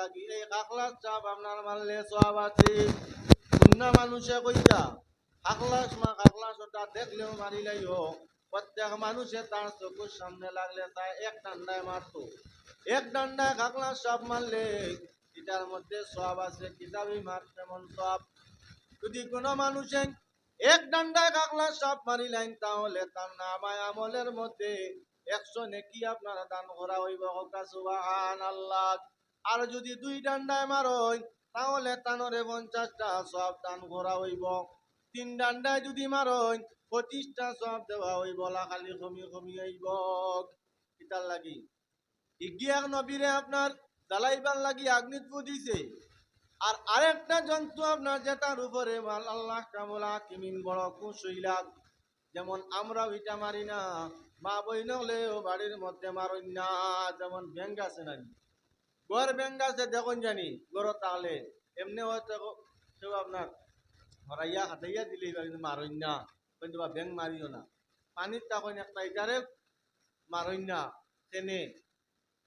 লাগি, এই খাখলাস চাপ আপনার মারলে সব আছে। শূন্য মানুষে কইতা খাখলাস মা, খাখলাস ওটা দেখলেও মারিলাই হোক প্রত্যেক মানুষে তার চোখের সামনে লাগলে তাই এক ডান্ডায় মারতো। এক ডান্ডায় খাখলাস সব মারলে এটার মধ্যে সব আছে, কিতাবি মার তেমন সব। যদি কোনো মানুষে এক ডান্ডায় কাকলা সাপ মারিলেন তাহলে তার নামায় আমলের মধ্যে একশো নেকি আপনারা দান করা হইব হকা সুবাহান আল্লাহ আর যদি দুই ডান্ডায় মারই তাহলে তানরে পঞ্চাশটা সব দান করা হইব। তিন ডান্ডায় যদি মারই পঁচিশটা সব দেওয়া হইব খালি কমি কমি হইব। কিতার লাগি? ইগিয়াক নবীরে আপনার দালাইবার লাগি আগ্নিত দিছে। আর আরেকটা জন্তু আপনার যেটার উপরে আল্লাহ কামলা কিমিন বড় কুশইলাক যেমন আমরা ওইটা মারি না, মা বই নলেও বাড়ির মধ্যে মারই না, যেমন ব্যাঙ্গ আছে না গর ব্যাঙ্গ আছে, দেখুন জানি গর তাহলে এমনি হয়তো কেউ আপনার হরাইয়া হাতাইয়া দিলেই বা কিন্তু মারই না। কিন্তু বা ব্যাঙ্গ মারিও না। পানির তখন একটা ইটারে মারই না তেনে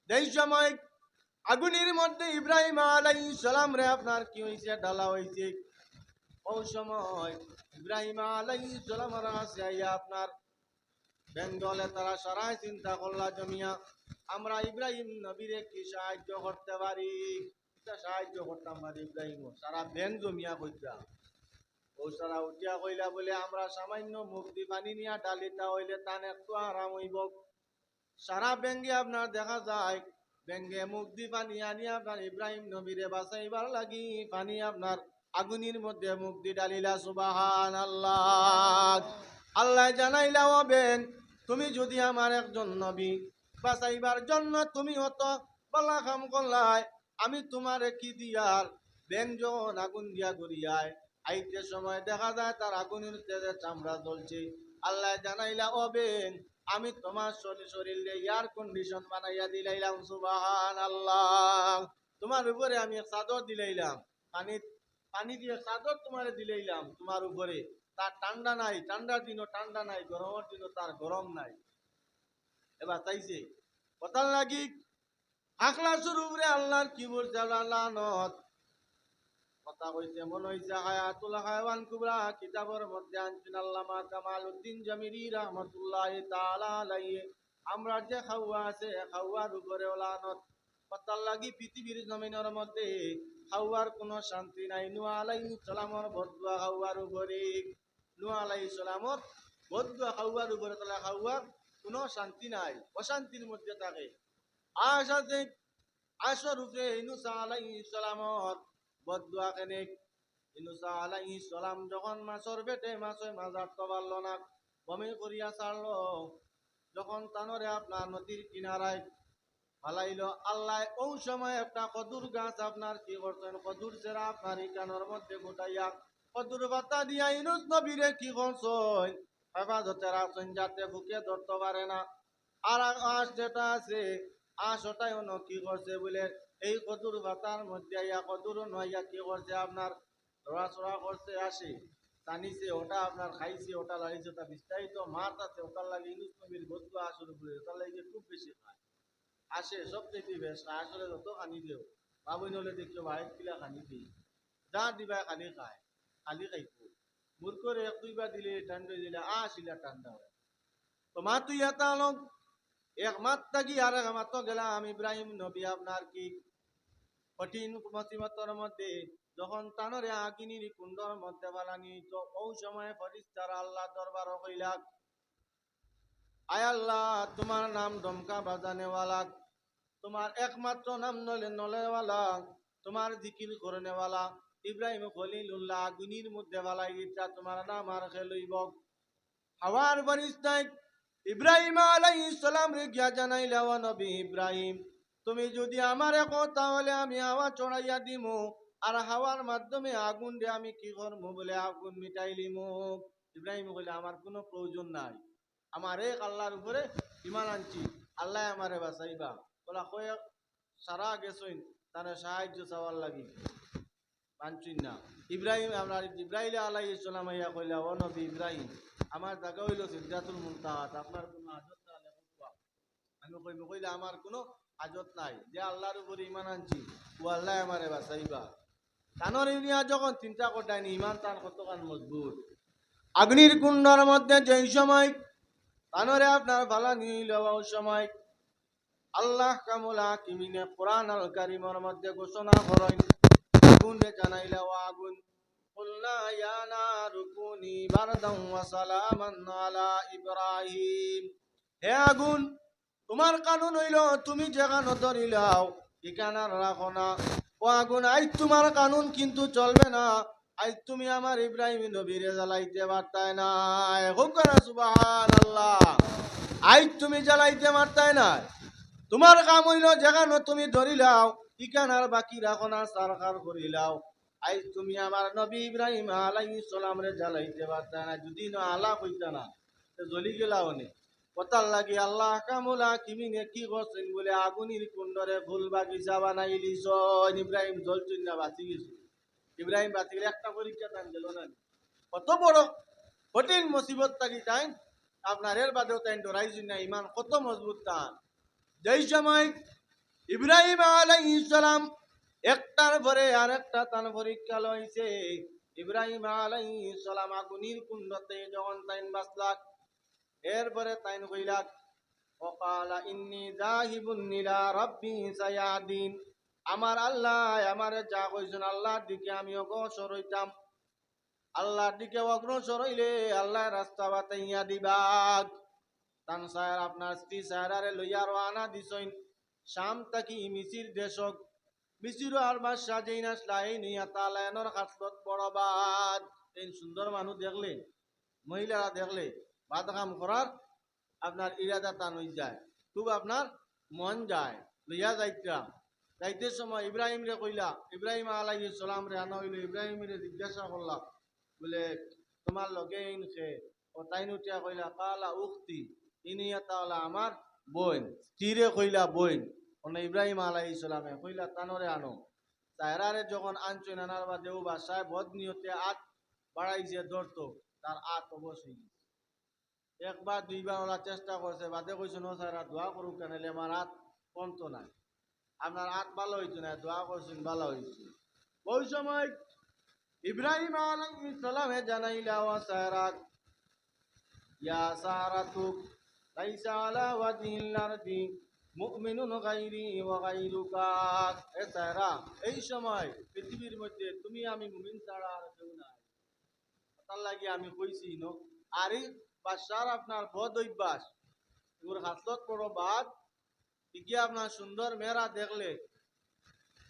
দেই সময় আগুনের মধ্যে ইব্রাহিম আলাইহিস সালাম রে, আপনার কি হয়েছে ডালা হয়েছে ওই সময় ইব্রাহিম আলাইহিস সালাম আছে আপনার বেঙ্গলে তারা সারাই চিন্তা করলা জমিয়া। আমরা ইব্রাহিম নবীরে কি সাহায্য করতে পারি? সাহায্য করতাম পারি ইব্রাহিম? সারা ব্যাং জমিয়া কইতা ও সারা উঠিয়া কইলা বলে, আমরা সামান্য মুক্তি পানি নিয়া ডালিতা হইলে তান একটু আরাম হইব। সারা ব্যাঙ্গে আপনার দেখা যায়, ব্যাঙ্গে মুক্তি পানি আনি আপনার ইব্রাহিম নবীরে বাঁচাইবার লাগি, পানি আপনার আগুনের মধ্যে মুক্তি ডালিলা সুবাহান আল্লাহ আল্লাহ জানাইলা হবেন তুমি যদি আমার একজন নবী বাঁচাইবার জন্য তুমি হত বলা কাম করলাই আমি তোমারে কি দিয়ার? ব্যঞ্জন আগুন দিয়া করিয়ায় আইতে সময় দেখা যায় তার আগুনের তেজে চামড়া জ্বলছে। আল্লাহ জানাইলা, ও বেন, আমি তোমার শরীর শরীরে এয়ার কন্ডিশন বানাইয়া দিলাইলাম সুবাহান আল্লাহ তোমার উপরে আমি চাদর দিলাইলাম। পানি পানি দিয়ে চাদর তোমারে দিলাইলাম তোমার উপরে। তার ঠান্ডা নাই, ঠান্ডার দিনও ঠান্ডা নাই, গরমের দিনও তার গরম নাই। এবার চাইছে কথার লাগি আখলাসের উপরে আল্লাহর কি বলছে আল্লাহ কথা কইছে মনে হইছে হায়াতুল হায়াওয়ান কুবরা, কিতাবের মধ্যে আনছেন আল্লামা কামালউদ্দিন জামিরি রাহমাতুল্লাহ তাআলা আলাইহি। আমরা যে খাওয়া আছে, খাওয়ার উপরে ওলানত কথার লাগি পৃথিবীর জমিনের মধ্যে খাওয়ার কোনো শান্তি নাই। নুয়া আলাইহিস সালামর বদুয়া খাওয়ার উপরে নুয়া আলাইহিস সালামর বদুয়া খাওয়ার উপরে তাহলে খাওয়ার কোনো শান্তি নাই, অশান্তির মধ্যে থাকে। আশ আছে আশর উপরে ইনুসা আলাইহিস সালামর বদুয়া কেনেক? ইনুসা আলাইহিস সালাম যখন মাছর বেটে মাছে মাজার তো পারল না বমি করিয়া ছাড়লো। যখন তানরে আপনার নদীর কিনারায় ফালাইলো, আল্লাহ ওই সময় একটা কদুর গাছ আপনার কি করছেন কদুর সেরা আপনার ইকানোর মধ্যে গোটাইয়া কদুর পাতা দিয়া ইনুস নবীরে কি করছেন হেফাজতে রাখছেন যাতে বুকে ধরতে পারে না। আর আঁশ যেটা আছে আঁশ ওটাই অন্য কি করছে বলে, এই কদুর পাতার মধ্যে ইয়া কদুর নইয়া কি করছে আপনার? লড়াচড়া করছে আসে। টানিছে, ওটা আপনার খাইছে, ওটা লাগিয়েছে ওটা বিস্তারিত মাছ আছে ওটার লাগে ইনুস নবীর বস্তু আসর উপরে ওটার লাগে খুব বেশি খায়। আসে সব থেকে বেশ আসলে যত খানি দেও। বাবুই নলে দেখিও বাড়িত কিলা খানি দিই। যা দিবা খালি খায়, খালি খাইব। মূর্খরে এক দুইবার দিলে ঠান্ডা দিলে আসিলা ঠান্ডা। হয় তো মা তুই এটা লোক এক মাত থাকি আর এক মাত্র গেলাম ইব্রাহিম নবী আপনার কি? কঠিন মুসিবতর মধ্যে যখন তানরে আকিনির কুণ্ডর মধ্যে বালানি তো ওই সময় ফরিস্তার আল্লাহ দরবার কইলাক আয় আল্লাহ, তোমার নাম ডমকা বাজানেওয়ালা, তোমার একমাত্র নাম নলে নলেওয়ালা, তোমার জিকির করনেওয়ালা। ইব্রাহিম খলিলুল্লাহ আগুনির মধ্যে বালাই ইচ্ছা তোমার নাম আর খেলইব হাওয়ার ফরিস্তায় ইব্রাহিম আলাইহিস সালাম রে গিয়া জানাইলা নবী ইব্রাহিম, তুমি যদি আমার একো তাহলে আমি হাওয়া চড়াইয়া দিমু, আর হাওয়ার মাধ্যমে আগুন রে আমি কি করব বলে আগুন মিটাইলিমু ইব্রাহিম কইলে, আমার কোনো প্রয়োজন নাই। আমার এক আল্লাহর উপরে ইমান আনছি, আল্লাহ আমারে বাঁচাইবা। বলা, কয়ে সারা গেছইন, তার সাহায্য চাওয়ার লাগি। মানছুন না ইব্রাহিম ইব্রাহিম আলাই ইসলাম কইলা, ও নবী ইব্রাহিম, আমার জায়গা হইল সিদ্ধাতুল মুনতাহাত, আপনার কোনো আদত না আমি কইম কইলে আমার কোনো হাজত নাই, যে আল্লাহর উপর ইমান আনছি, ও আল্লাহ আমারে বাঁচাইবা। তানোর ইউনিয়া যখন চিন্তা করতেন ইমান তার কতখান মজবুত? আগ্নির কুণ্ডর মধ্যে যেই সময় তানরে আপনার ভালা নিল সময় আল্লাহ কামুলা কিমিনে কোরআন আল কারিমর মধ্যে ঘোষণা করেন আগুন রে জানাইলা ও আগুন قلنا يا نار كوني بردا وسلاما على ইব্রাহিম হে আগুন তোমার কানুন হইল তুমি যেখানে ধরিলাও এখানে আর রাখো না ও আগুন আজ তোমার কানুন কিন্তু চলবে না আজ তুমি আমার ইব্রাহিম নবীরে জ্বালাইতে পারতায় না হোক না সুবাহান আল্লাহ আজ তুমি জ্বালাইতে পারতায় না তোমার কাম হইল যেখানে তুমি ধরিলাও আর বাকি রাখো না সারকার করিলাও। আজ তুমি আমার নবী ইব্রাহিম আলাইহিস সালাম রে জ্বালাইতে পারতায় না, যদি না আলা কইতা না জ্বলি গেলাও নে। কথার লাগি আল্লাহ কামুলা কিমিনে কি করছেন বলে আগুনির কুণ্ডরে ফুল বাগিচা বানাইলি সন ইব্রাহিম জলচুন না, বাঁচি গেছে। ইব্রাহিম বাঁচি গেলে একটা পরীক্ষা টান গেল না কত বড় কঠিন মুসিবত থাকি তাই আপনার এর বাদেও তাই ডরাইছেন না, ইমান কত মজবুত তান যেই সময় ইব্রাহিম আলাইহিস সালাম একটার পরে আর একটা তান পরীক্ষা লইছে। ইব্রাহিম আলাইহিস সালাম আগুনির কুণ্ডতে যখন তাইন বাসলাক এরপরে তাইন কইলাক, ওকালা ইন্নি জাহিবুন ইলা রাব্বি সায়াদিন। আমার আল্লাহ, আমারে যা কইছেন আল্লাহর দিকে আমি অগ্রসর হইতাম। আল্লাহর দিকে অগ্রসর হইলে আল্লাহ রাস্তা বাতাইয়া দিবাক। তান সাহের আপনার স্ত্রী সাহেরারে লইয়া রওনা দিছইন শাম তাকি মিসির দেশক। মিসির আর বাদশাহ যেই নাসলা এই নিয়া তালায়নর হাতত বড়বাদ এই সুন্দর মানুষ দেখলে, মহিলারা দেখলে, বাদ কাম করার আপনার ইরাদা টান হয়ে যায়। খুব আপনার মন যায়। লইয়া যাইতা। যাইতে সময় ইব্রাহিম রে কইলা, ইব্রাহিম আলাইহিস সালাম রে আনা হইল। ইব্রাহিম রে জিজ্ঞাসা করলা বলে তোমার লগে ইন খে ও তাইন উঠিয়া কইলা কালা উক্তি ইনিয়া তাওলা আমার বোন স্ত্রীরে কইলা বোন? ওনে ইব্রাহিম আলাইহিস সালামে কইলা তানরে আনো। তাহরারে যখন আনছেন আনার বাদে ও বাসায় বদ নিয়তে আত বাড়াইছে, ধরতো, তার আত অবশ্যই। একবার দুইবার ওরা চেষ্টা করছে, বাদে কইছে, ন স্যার দোয়া করুক কেন? আমার হাত কমতো না। আপনার হাত ভালো হইতো না, দোয়া করছেন, ভালো হয়েছে ওই সময় ইব্রাহিম আলাইহিস সালামে জানাইলা ওয়া সারাক ইয়া সারাতুক লাইসা আলা ওয়াজহিল আরদি মুমিনুন গায়রি ওয়া গায়রুকা এ সারা এই সময় পৃথিবীর মধ্যে তুমি আমি মুমিন ছাড়া আর কেউ নাই। তার লাগি আমি কইছি, ন, আরে বাদশার আপনার বদ অভ্যাস। এগুলোর হাতত বড় বাদ ইগিয়ে আপনার সুন্দর মেয়েরা দেখলে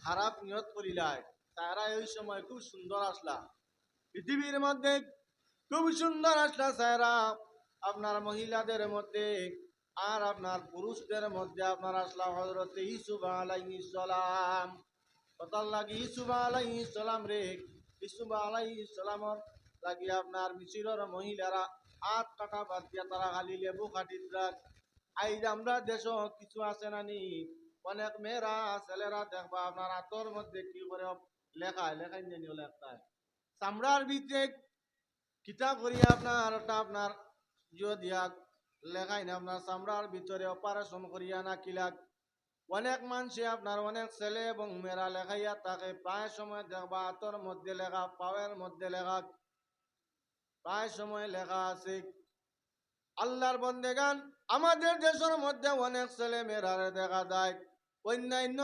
খারাপ নিয়ত করিলায়। তারা এই সময় খুব সুন্দর আসলা। পৃথিবীর মধ্যে খুব সুন্দর আসলা সায়রা আপনার মহিলাদের মধ্যে আর আপনার পুরুষদের মধ্যে আপনার আসলা হজরত ইসুফ আলাইহিস সালাম। কথার লাগি ইসুফ আলাইহিস সালাম রে ইসুফ আলাইহিস সালামর লাগি আপনার মিশিরের মহিলারা হাত কাটা বাদ দিয়া তারা খালি লেবু কাটিত রাখ আইজ আমরা দেশ কিছু আছে না নি? অনেক মেয়েরা, ছেলেরা দেখবা আপনার হাতর মধ্যে কি করে লেখায় লেখাই জানি লেখায়। চামড়ার ভিতরে কিতা করি আপনার আপনার আপনার চামড়ার ভিতরে অপারেশন করিয়া না কিলাক। অনেক মানুষে আপনার অনেক ছেলে এবং মেয়েরা লেখাইয়া তাকে প্রায় সময় দেখবা মধ্যে লেখা মধ্যে লেখা প্রায় সময় লেখা আছে। আল্লাহর বন্দেগান, আমাদের দেশের মধ্যে অনেক ছেলে মেয়েরা দেখা যায়। অন্যান্য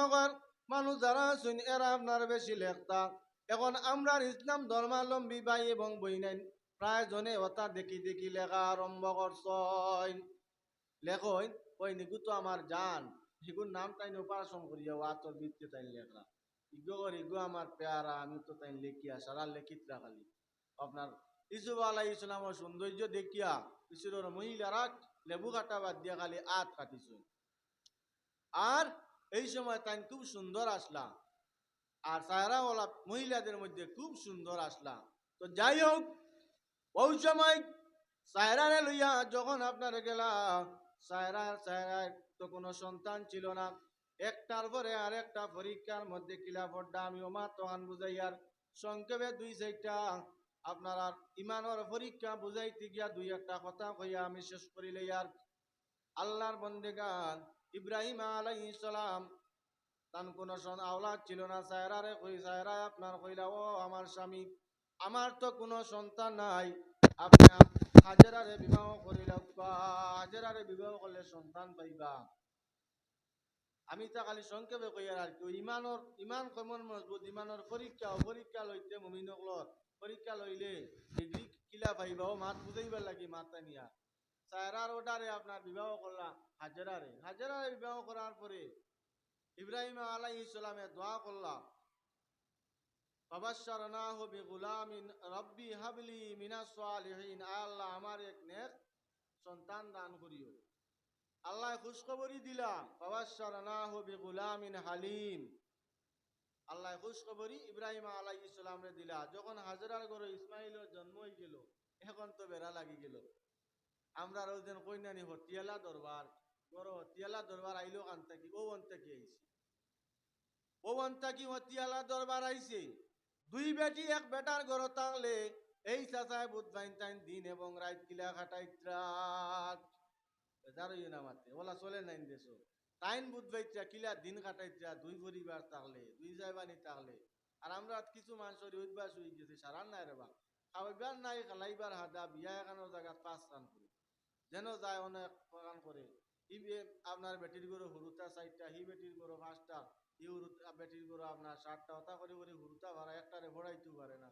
মানুষ যারা আছেন, এরা আপনার বেশি লেখতা। এখন আমরা ইসলাম ধর্মাবলম্বী ভাই এবং বইনাই প্রায় জনে ওটা দেখি দেখি লেখা আরম্ভ করছেন লেখই ওই নিগু তো আমার জান হিগুর নাম তাই উপাসন করিয়া ও আতর বৃত্তি তাই লেখা। ইগো কর ইগো আমার পেয়ারা আমি তো তাই লেখিয়া সারা লেখিত খালি। আপনার ইসুফ আলাই ইসলামের সৌন্দর্য দেখিয়া ঈশ্বরের মহিলারা লেবু কাটা বাদ দিয়া খালি আত কাটিছে আর এই সময় তাই খুব সুন্দর আসলা আর সাহারাওয়ালা মহিলাদের মধ্যে খুব সুন্দর আসলা তো যাই হোক ওই লইয়া যখন আপনার গেলা তো কোনো সন্তান ছিল না। একটার পরে আর একটা পরীক্ষার মধ্যে কিলাফটটা আমি ওমা তখন বুঝাইয়ার সংক্ষেপে দুই চারটা, আপনার ইমানের পরীক্ষা বুঝাইতে গিয়া দুই একটা কথা কইয়া আমি শেষ করিলে আর। আল্লাহর বন্দেগান ইব্রাহিম আলাইহিস সালাম, তান কোন আওলাদ ছিল না। সায়রারে কই সায়রা আপনার কইলা, ও আমার স্বামী আমার তো কোনো সন্তান নাই। আপনি হাজেরারে বিবাহ করিল হাজেরারে বিবাহ করলে সন্তান পাইবা। আমি তা খালি সংক্ষেপে কই আর কি ইমানর ইমান কেমন মজবুত, ইমানর পরীক্ষা পরীক্ষা লইতে মুমিনকলর পরীক্ষা লইলে ডিগ্রি কিলা পাইবা, ও মাত বুঝাইবার লাগি মাতা নিয়া সায়রার ওটারে আপনার বিবাহ করলা হাজেরারে। হাজেরারে বিবাহ করার পরে ইব্রাহিম আলাইহিস সালামে দোয়া করলা ফাবাশশারনাহু বিগুলামিন রাব্বি হাবলি মিনাস সালিহিন আল্লাহ আমার এক নেক সন্তান দান করিও। আল্লাহ খুশখবরি দিলা ফাবাশশারনাহু বিগুলামিন হালিম। আল্লাহ খুশখবরি ইব্রাহিম আলাইহিস সালামরে দিলা, যখন হাজরার ঘরে ইসমাইলের জন্ম হই গেল, এখন তো বেড়া লাগি গেল। আমরা রোজদিন কইনানি হতিয়ালা দরবার, বড় হতিয়ালা দরবার আইলো কান থাকি, ও অন্তে কি আইছে। ও অন্তা কি হতিয়ালা দরবার আইছে। দুই বেটি, এক বেটার ঘর থাকলে এই চাচায় বুধ বাইন তাইন দিন এবং রাত কিলা খাটাই ট্রাক বেজার হইও না মাতে, ওলা চলে নাইন দেশো। তাইন বুধ বাইত্রা কিলা দিন কাটাইত্রা দুই পরিবার থাকলে দুই যাইবানি থাকলে আর আমরা কিছু মানুষের উদ্বাস হয়ে গেছে, সারান নাই রে বা। খাওয়াইবার নাই, খালাইবার হাদা, বিয়া এখানোর জায়গা পাঁচ রান করে। যেন যায় অনেক কাম করে। ই আপনার বেটির গরু হুরুতা চারটা, হি বেটির গরু পাঁচটা। ই হুরুতা বেটির গরু আপনার সাতটা হতা করে করে হুরুতা ভরা একটারে ভরাইতে পারে না।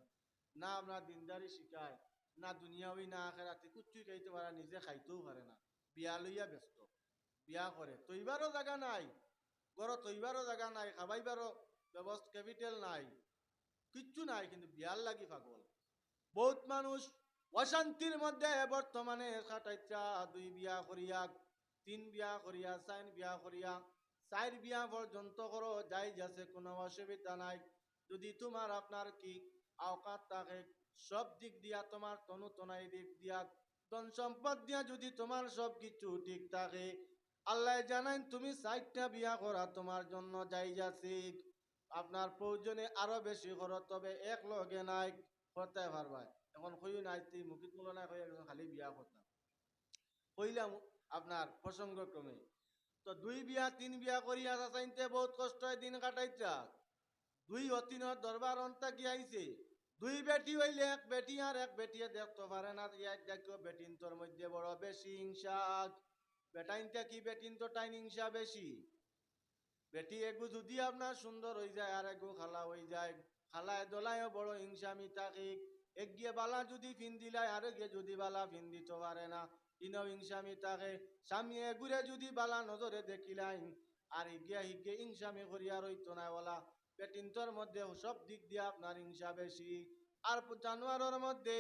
না আপনার দিনদারি শিখায়, না দুনিয়াবি, না আখেরাতে কুচ্ছুই খাইতে পারে, নিজে খাইতেও পারে না। বিয়া লইয়া ব্যস্ত, বিয়া করে, তৈবারও জায়গা নাই গড় তৈবারও জায়গা নাই, খাবাইবারও ব্যবস্থা, ক্যাপিটাল নাই, কিচ্ছু নাই, কিন্তু বিয়ার লাগি পাগল। বহুত মানুষ অশান্তির মধ্যে বর্তমানে কাটাইত্রা দুই বিয়া করিয়া, তিন বিয়া করিয়া চাইন বিয়া করিয়া চার বিয়া পর্যন্ত করো যাই যাচ্ছে কোনো অসুবিধা নাই। যদি তোমার আপনার কি আওকাত থাকে সব দিক দিয়া তোমার তনু তনাই দিক দিয়া, ধন সম্পদ দিয়া যদি তোমার সব কিছু ঠিক থাকে, আল্লাহ জানাই তুমি চারটা বিয়া করা তোমার জন্য যাই যাচ্ছে আপনার প্রয়োজনে আরও বেশি করো তবে এক লগে নাই করতে পারবা এখন কইও নাই তুই মুখিত হয়ে, একজন খালি বিয়া করতাম কইলাম আপনার প্রসঙ্গক্রমে তো দুই বিয়া, তিন বিয়া করিয়া চাইতে বহুত কষ্ট দিন কাটাইতা দুই অতিনের দরবার অন্তা কি আইছে দুই বেটি হইলে এক বেটি আর এক বেটিয়ে দেখতে পারে না ইয়ার দেখো বেটিন তোর মধ্যে বড় বেশি হিংসা। বেটাইনটা কি বেটিন তো টাইন হিংসা বেশি? বেটি এগু যদি আপনার সুন্দর হয়ে যায়, আর এগু খালা হয়ে যায় খালায় দোলায় বড় হিংসামি থাকে এক গিয়ে বালা যদি ফিন দিলাই আর গিয়ে যদি বালা ফিন দিতে পারে না। ইনো হিংসামি থাকে স্বামী এগুরে যদি বালা নজরে দেখিলাই আর ইগিয়া হিগে হিংসামি করিয়া রইতো না বলা বেটিন্তর মধ্যে সব দিক দিয়ে আপনার হিংসা বেশি আর জানোয়ারের মধ্যে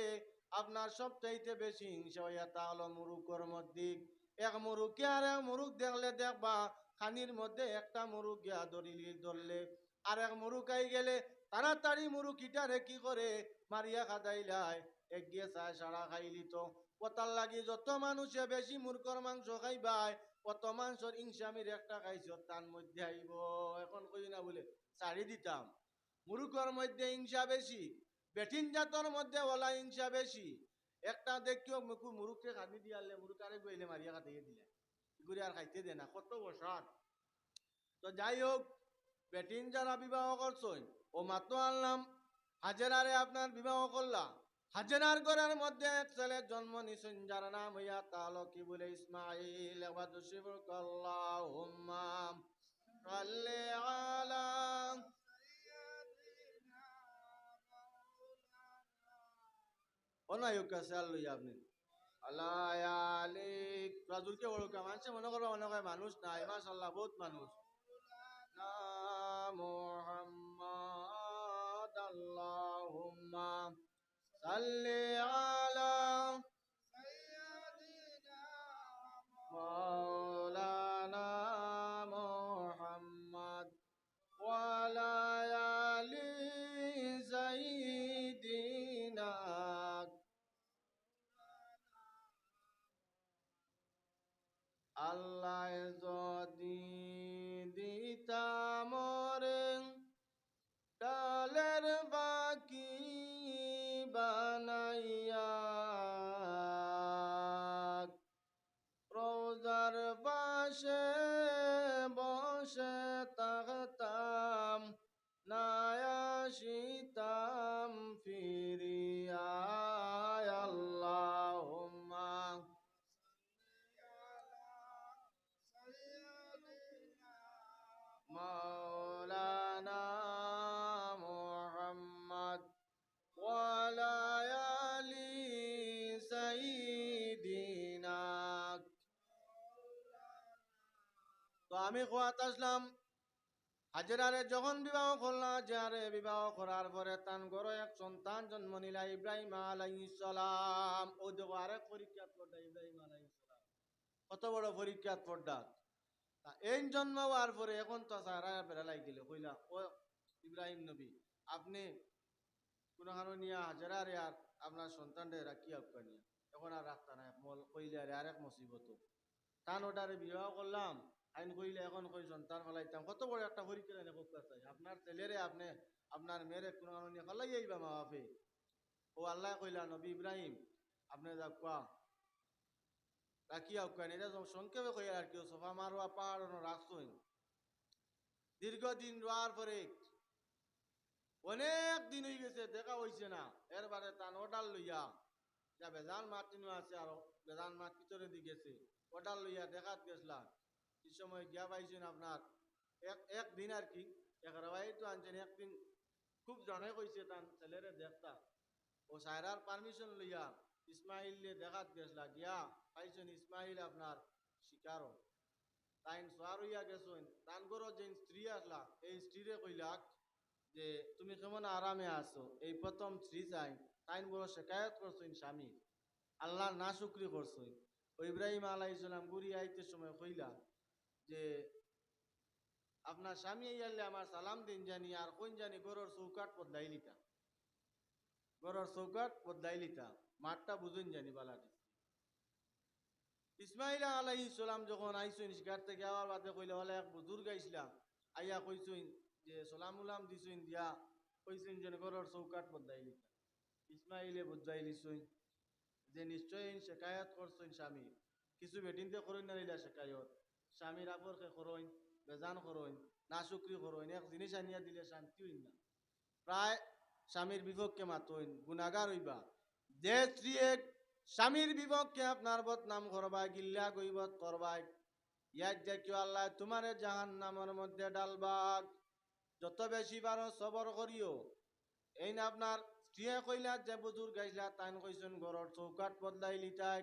আপনার সবচাইতে বেশি হিংসা হইয়া তা হলো মুরুকর মধ্যে। এক মুরুকে আর এক মুরুক দেখলে দেখবা খানির মধ্যে একটা মুরুক গিয়া ধরিলি ধরলে আর এক মুরুক গেলে তাড়াতাড়ি মুরুক ইটারে কি করে মারিয়া খাদাইলাই এক গিয়ে সারা খাইলি তো। পতার লাগি যত মানুষে বেশি মূর্খর মাংস খাইবাই কত মাংসর ইংসামির একটা খাইছ তার মধ্যে আইব। এখন কই না বলে চারি দিতাম। মুরুখর মধ্যে হিংসা বেশি, বেটিন জাতর মধ্যে ওলা হিংসা বেশি। একটা দেখিও মুকু মুরুখকে খানি দিয়ালে মুরুখারে গইলে মারিয়া খাটিয়ে দিলে। এগুলি আর খাইতে দে না, কত বসাত তো যাই হোক, বেটিন যারা বিবাহ করছেন, ও মাত্র আনলাম, হাজেরারে আপনার বিবাহ করলাম। হাজেরার ঘরের মধ্যে এক ছেলের জন্ম নিছেন যার নাম হইয়া তাহলে কি বলে ইসমাইল মনে করবে মনে করে মানুষ নাই মাশাল্লাহ বহুত মানুষ। না মুহাম্মদ, আল্লাহুম্মা। صل على سيدنا محمد. খোয়াত আসলাম। যখন বিবাহ হাজারে বিবাহ করার পরে তান গড় এক সন্তান জন্ম নিলা, ইব্রাহিম আলাইহিস সালাম। ও দেখো, আরেক পরীক্ষা ইব্রাহিম আলাইহিস সালাম। কত বড় পরীক্ষা এই জন্ম হওয়ার পরে এখন তো সারা কইলা, ও ইব্রাহিম নবী, আপনি কোনো কারণ নিয়ে হাজারারে আর আপনার সন্তানদের রাখি এখন আর রাখতা নাই কইলে আরে আরেক মুসিবত। তান ওটারে বিবাহ করলাম। আইন কইলে এখন কই সন্তান ফলাইতাম কত বড় একটা পরীক্ষা এনে করতে চাই আপনার ছেলেরে আপনি, আপনার মেয়েরে কোনো কারণ ফলাই আইবা মা বাপে। ও আল্লাহ কইলা, নবী ইব্রাহিম, আপনি যা কোয়া রাখি আউকান এটা সংক্ষেপে কই আর কেউ সোফা মারোয়া পাহাড় রাখছই দীর্ঘদিন রোয়ার পরে অনেক দিন হয়ে গেছে, দেখা হইছে না। এরবারে তান ওটাল লইয়া, যা বেজান মাছ তিনও আছে, আরও বেজান মাছ ভিতরে দি গেছে ওটাল লইয়া দেখাত গেছিলাম। কি সময় গিয়া পাইছেন আপনার। এক একদিন আর কি। একরাবাই তো আনছেন একদিন খুব জনে কইছে তান ছেলেরে দেখতা। ও সায়রার পারমিশন লইয়া ইসমাইলে দেখাত গেছলা, গিয়া পাইছেন ইসমাইল আপনার শিকারও। তাইন সোয়ার হইয়া গেছেন। তান গরো যে স্ত্রী আসলা, এই স্ত্রীরে কইলাক যে, তুমি কেমন আরামে আছো? এই প্রথম স্ত্রী চাই। তাইন বড় শেখায়ত করছেন স্বামী। আল্লাহ না শুক্রি করছেন। ও ইব্রাহিম আলাহ ইসলাম গুড়ি আইতে সময় কইলা যে, আপনার স্বামী আইয়ালে আমার সালাম দিন জানি, আর কোন জানি গরুর চৌকাট বদলাই বদলাইলিতা গরুর চৌকাট বদলাই বদলাইলিতা মাঠটা বুঝুন জানি বালাটি ইসমাইল আলাই সালাম যখন আইসুন শিকার থেকে আওয়ার বাদে কইলে, হলে এক বুজুর্গ আইসলাম, আইয়া কইসুন যে, সালাম উলাম দিছুন দিয়া কইসুন যে গরুর চৌকাট বদলাই বদলাইলিতা ইসমাইলে বুঝাইলিছুন যে নিশ্চয় শেকায়ত করছেন স্বামী। কিছু বেটিনতে করইন না দিলা শেকায়ত স্বামীর আপরকে করইন বেজান করইন না শুক্রি করইন এক জিনিস আনিয়া দিলে শান্তি হইন না প্রায় স্বামীর বিপক্ষে মাতইন গুণাগার হইবা যে স্ত্রী এক স্বামীর বিপক্ষে আপনার বদনাম করবাই গিল্লা গইবত করবাই ইয়ার দেখিও আল্লাহ তোমারে জাহান নামের মধ্যে ডালবাগ যত বেশি পারো সবর করিও এই না আপনার স্ত্রীয়ে কইলা যে বুজুর গাইলা তাইন কইছেন ঘরের চৌকাট বদলাইলি তাই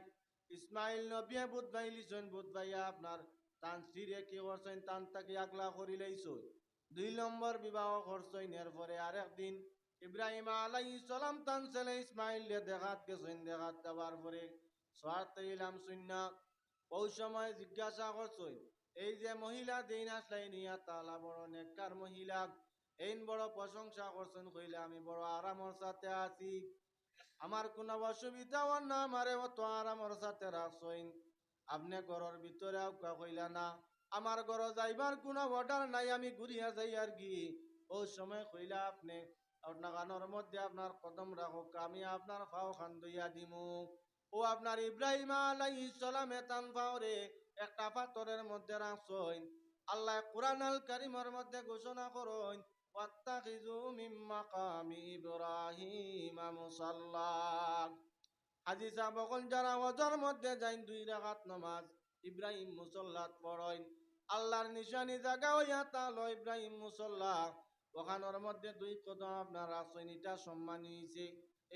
ইসমাইল নবিয়ে বুধ বাইলিছেন বুধ বাইয়া আপনার তান স্ত্রীরে কি করছেন তান তাকে আগলা করি লাইছই দুই নম্বর বিবাহ করছেন এরপরে আরেক দিন ইব্রাহিম আলাইহিস সালাম তান ছেলে ইসমাইল দেখাত গেছেন দেখাত দেওয়ার পরে স্বার্থ ইলাম শূন্য ওই সময় জিজ্ঞাসা করছেন এই যে মহিলা দিন আসলাই নিয়া তালা বড় নেককার মহিলা এই বড় প্রশংসা করছেন কইলে আমি বড় আরামর সাথে আছি। আমার কোনো অসুবিধাও না, আমারে অত আরামর সাথে রাখছেন আপনি ঘরের ভিতরে কইলা না, আমার ঘর যাইবার কোনো অর্ডার নাই, আমি ঘুরিয়া যাই আর কি। ওই সময় কইলা আপনি, আপনার মধ্যে আপনার কদম রাখুক, আমি আপনার ফাও খান দইয়া দিমু। ও আপনার ইব্রাহিম আলাইহিস সালামে তান ফাওরে একটা পাথরের মধ্যে রাখছেন। আল্লাহ কুরআন আল কারিমের মধ্যে ঘোষণা করুন, ওয়াত্তাখিযু মিন মাকামি ইব্রাহিম মুসাল্লা সাহেব বকল যারা ওজর মধ্যে যাইন, দুই রাকাত নামাজ ইব্রাহিম মুসল্লাত পড়েন, আল্লাহর নিশানি জায়গা হইয়া তাহলো ইব্রাহিম মুসল্লা। ওখানোর মধ্যে দুই কদম আপনার রাজনীতিটা সম্মানী হয়েছে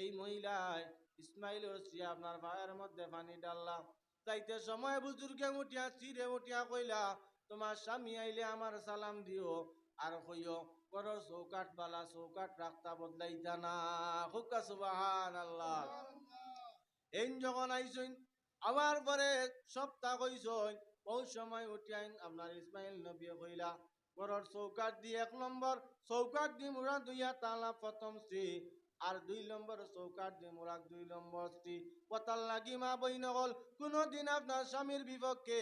এই মহিলায় ইসমাইলের স্ত্রী আপনার ভাইয়ের মধ্যে পানি ডাললাম তাইতে সময় বুজুর্গে উঠিয়া চিরে উঠিয়া কইলা, তোমার স্বামী আইলে আমার সালাম দিও, আর কইও করর চৌকাট বালা চৌকাট রাখতা বদলাইতা না। হুক্কা সুবাহান আল্লাহ এই যখন আইসইন, আবার পরে সপ্তাহ কইসইন, বহু সময় উঠিয়াইন আপনার ইসমাইল নবী কইলা ঘরের চৌকাট দি এক নম্বর চৌকাট দি মুরা দুইয়া তালা প্রথম স্ত্রী, আর দুই নম্বর চৌকাট দি মুরাক দুই নম্বর স্ত্রী। পতাল লাগি মা বই নগল কোনোদিন আপনার স্বামীর বিপক্ষে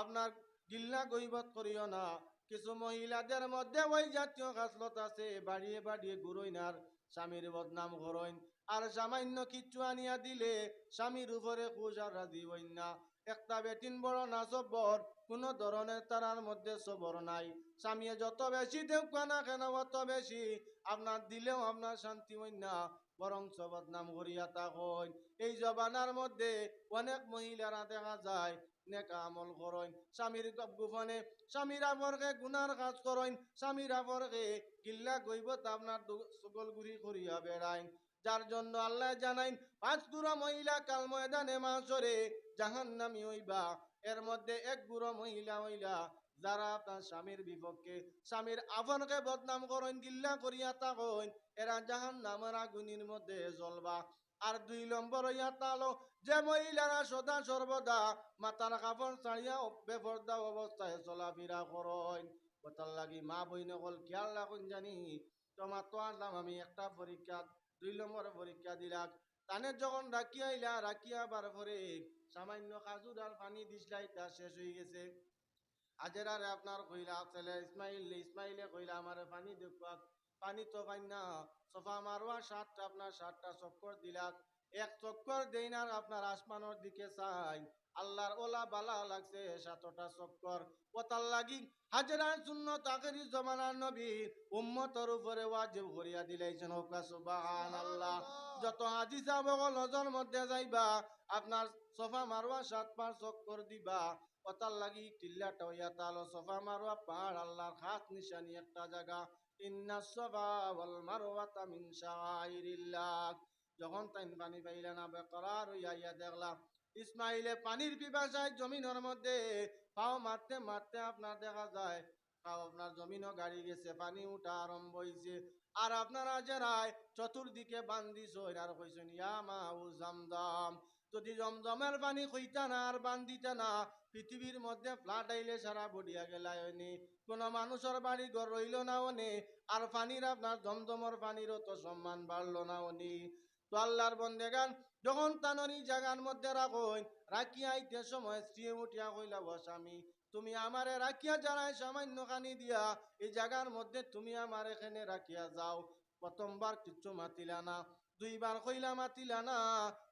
আপনার গিল্লা গইবত করিও না। কিছু মহিলাদের মধ্যে ওই জাতীয় খাসলত আছে, বাড়িয়ে বাড়িয়ে ঘুরইনার স্বামীর বদনাম করইন আর সামান্য কিচ্ছু আনিয়া দিলে স্বামীর উপরে রাজি হইন না। একটা বেটিন বড় না সবর কোনো ধরনের তারার মধ্যে সবর নাই। স্বামী যত বেশি দেউকা না কেন অত বেশি, আপনার দিলেও আপনার শান্তি হইন না বরং বদনাম করিয়া থাকুন এই জবানার মধ্যে অনেক মহিলারা দেখা যায় নেকা আমল করেন। স্বামীর গোপনে, স্বামীর আপরকে গুনার কাজ করেন, স্বামীর আপরকে গিল্লা গইবত আপনার সকল গুড়ি করিয়া বেড়াইন। যার জন্য আল্লাহ জানাইন, পাঁচ গুড়া মহিলা কাল ময়দানে মাসরে জাহান নামি হইবা। এর মধ্যে এক গুড়ো মহিলা হইলা, যারা আপনার স্বামীর বিপক্ষে, স্বামীর আপনকে বদনাম করেন, গিল্লা করিয়া থাকেন, এরা জাহান নামের আগুনির মধ্যে জ্বলবা। আর দুই নম্বর হইয়া তালো, যে মহিলারা সদা সর্বদা মাতার কাপড় ছাড়িয়া বেপর্দা অবস্থায় চলাফেরা করেন। কথার লাগি মা বইন কল খেয়াল রাখুন জানি, তোমার তো আনলাম আমি একটা পরীক্ষা দুই নম্বর পরীক্ষা দিলাম তানে যখন রাখি আইলা রাখি আবার পরে সামান্য কাজুর আর পানি দিসলাই তা শেষ হয়ে গেছে। আজের আরে আপনার কইলা ছেলে ইসমাইল ইসমাইলে কইলা আমার পানি দেখবা পানি তো পাই না সোফা মারোয়া সাতটা আপনার সাতটা চক্কর দিলাক। এক চক্কর দেই না আপনার আসমানের দিকে চাই আল্লাহর ওলা বালা লাগছে সাতটা চক্কর। ওতার লাগি? হাজারার শূন্য তাকেরি জমানার নবী উম্মতর উপরে ওয়াজিব করিয়া দিলাইছেন ওকা সুবাহান আল্লাহ যত হাদিসা বগল নজর মধ্যে যাইবা, আপনার সোফা মারোয়া সাত পাঁচ চক্কর দিবা। ওতার লাগি? টিল্লাটা হইয়া তালো সোফা মারোয়া পাহাড়, আল্লাহর খাস নিশানি একটা জায়গা। ইন্না সফা ওয়াল মারওয়াতা মিন শাআইরিল্লাহ যখন তাইন পানি পাইলা না বেকরার হইয়া ইয়া দেখলাম ইসমাইলে পানির পিপাসায় জমিনের মধ্যে পাও মারতে মারতে আপনার দেখা যায়। পাও আপনার জমিনও গাড়ি গেছে, পানি উঠা আরম্ভ হইছে আর আপনারা যারাই চতুর্দিকে বান্দিছ আর কইছেন ইয়া মাউ জামজাম, যদি জমজমের পানি কইতা না আর বান্দিতা না পৃথিবীর মধ্যে ফ্লাট আইলে সারা বডিয়া গেলাই হয়নি। কোন মানুষের বাড়ি ঘর রইল না অনে আর পানির আপনার জমজমর পানিরও তো সম্মান বাড়লো না অনি তো আল্লাহর বন্দেগান যখন তানরি জাগার মধ্যে রাখইন, রাখিয়া আইতে সময় স্ত্রী উঠিয়া কইলা ও স্বামী, তুমি আমারে রাখিয়া জানাই সামান্য খানি দিয়া, এই জাগার মধ্যে তুমি আমার এখানে রাখিয়া যাও। প্রথমবার কিচ্ছু মাতিলা না, দুইবার কইলা মাতিলা না,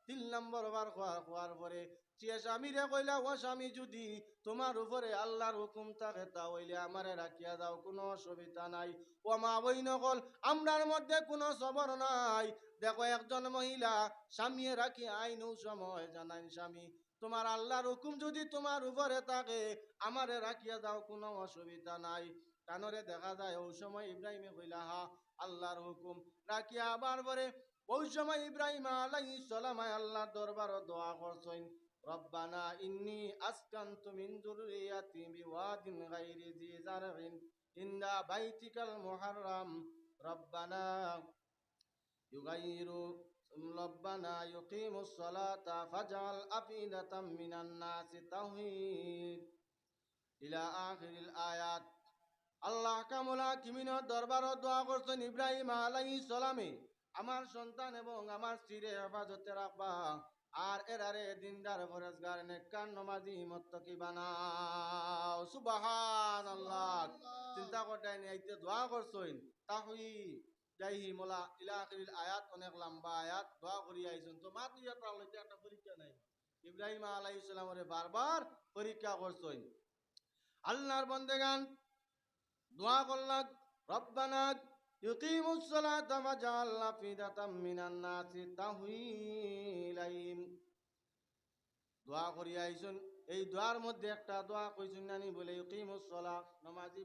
তিন নম্বর বার খোয়ার খোয়ার পরে আল্লাহর হুকুম কোনো অসুবিধা নাই। আমরার মধ্যে সবর নাই। দেখো, একজন মহিলা রাখি সময় জানাইন, স্বামী, তোমার আল্লাহর হুকুম যদি তোমার উপরে থাকে, আমারে রাখিয়া দাও, কোনো অসুবিধা নাই। কানরে দেখা যায়, ওই সময় ইব্রাহিমে কইলা, হা, আল্লাহর হুকুম। রাখিয়া আবার পরে ওই সময় ইব্রাহিম আলাইহিস সালাম আল্লাহর দরবারও দোয়া করছেন। ربنا إني أسكنت من ذريتي بواد غير ذي زرع عند بيتك المحرم ربنا يغير ربنا يقيم الصلاة فاجعل أفئدة من الناس تهوي إلى آخر الآيات আল্লাহ কামলা কিমিনের দরবার দোয়া করছেন ইব্রাহিম আলাইহিস সালামে আমার সন্তান এবং আমার স্ত্রীর হেফাজতে রাখবা আর এরারে দিনদার ফরেজগার নেককার নমাজি মত্তকি বানাও? সুবাহান আল্লাহ চিন্তা করতেন এইতে দোয়া করছইন। তাহুই যাইহি মোলা ইলা আয়াত অনেক লম্বা আয়াত দোয়া করি আইছেন তো মাত তার লইতে একটা পরীক্ষা নাই। ইব্রাহিম আলাইহিস সালামরে বারবার পরীক্ষা করছইন। আল্লাহর বন্দেগান দোয়া করলাক রব্বানা ইউকিমুসসালাতা ওয়া জাআলনা ফিদাতাম মিনান নাসি তাহইলাইম দোয়া করি আইছুন এই দোয়ার মধ্যে একটা দোয়া কইছুন নানি বলে ইউকিমুসসালা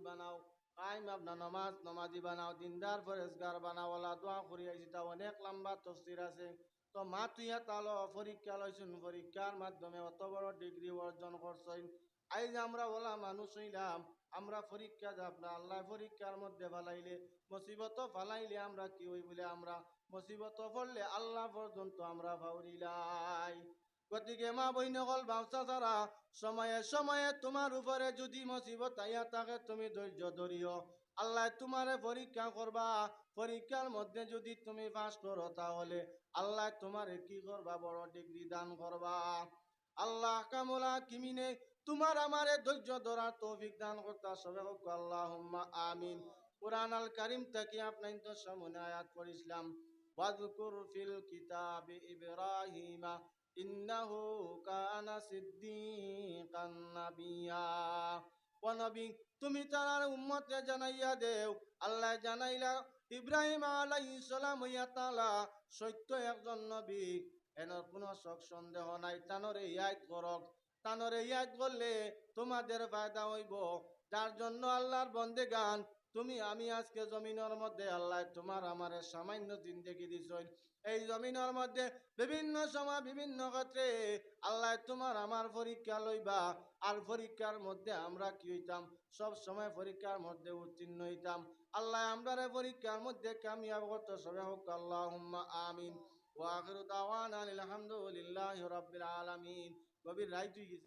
বানাও, কায়েম আপনা নামাজ, নামাজি বানাও, দিনদার পরেশগার বানাও ওলা দোয়া করি আইছি তা অনেক লম্বা তফসির আছে। তো মা তুইয়া তালো পরীক্ষা লইছুন পরীক্ষার মাধ্যমে অত বড় ডিগ্রি অর্জন করছইন আইজ আমরা ওলা মানুষ হইলাম, আমরা পরীক্ষা যাব না, আল্লাহ পরীক্ষার মধ্যে ফালাইলে মুসিবত ফালাইলে আমরা কি হই বলে আমরা মুসিবত পড়লে আল্লাহ পর্যন্ত আমরা ভাউরিলাই গতিকে মা বইনকল ব্যবসা ছাড়া সময়ে সময়ে তোমার উপরে যদি মুসিবত আইয়া থাকে তুমি ধৈর্য ধরিও। আল্লাহ তোমারে পরীক্ষা করবা, পরীক্ষার মধ্যে যদি তুমি পাস করো তাহলে আল্লাহ তোমারে কি করবা? বড় ডিগ্রি দান করবা। আল্লাহ কামলা কিমিনে তোমার আমারে ধৈর্য ধরার তৌফিক দান করতা, সবে হোক আল্লাহ আমিন। কোরআন আল কারিম থেকে আপনার তো সামনে আয়াত নাবিয়া। ও নবী, তুমি তার উম্মতে জানাইয়া দেও, আল্লাহ জানাইলা, ইব্রাহিম আলাইহিস ইয়া তাআলা সত্য একজন নবী এনর কোনো শক সন্দেহ নাই, তানরে ইয়াদ করক তানরে ইয়াদ করলে তোমাদের ফায়দা হইব। যার জন্য আল্লাহর বন্দে গান তুমি আমি আজকে জমিনের মধ্যে আল্লাহ তোমার আমার সামান্য জিন্দগি দিছই এই জমিনের মধ্যে বিভিন্ন সময় বিভিন্ন ক্ষেত্রে আল্লাহ তোমার আমার পরীক্ষা লইবা, আর পরীক্ষার মধ্যে আমরা কি হইতাম? সব সময় পরীক্ষার মধ্যে উত্তীর্ণ হইতাম। আল্লাহ আমরা পরীক্ষার মধ্যে কামিয়াব করতে সবে হোক। আল্লাহ আমিন। ওয়া আখিরু দাওয়ানা আলহামদুলিল্লাহি রাব্বিল আলামিন। কবির রাইট হয়ে গেছে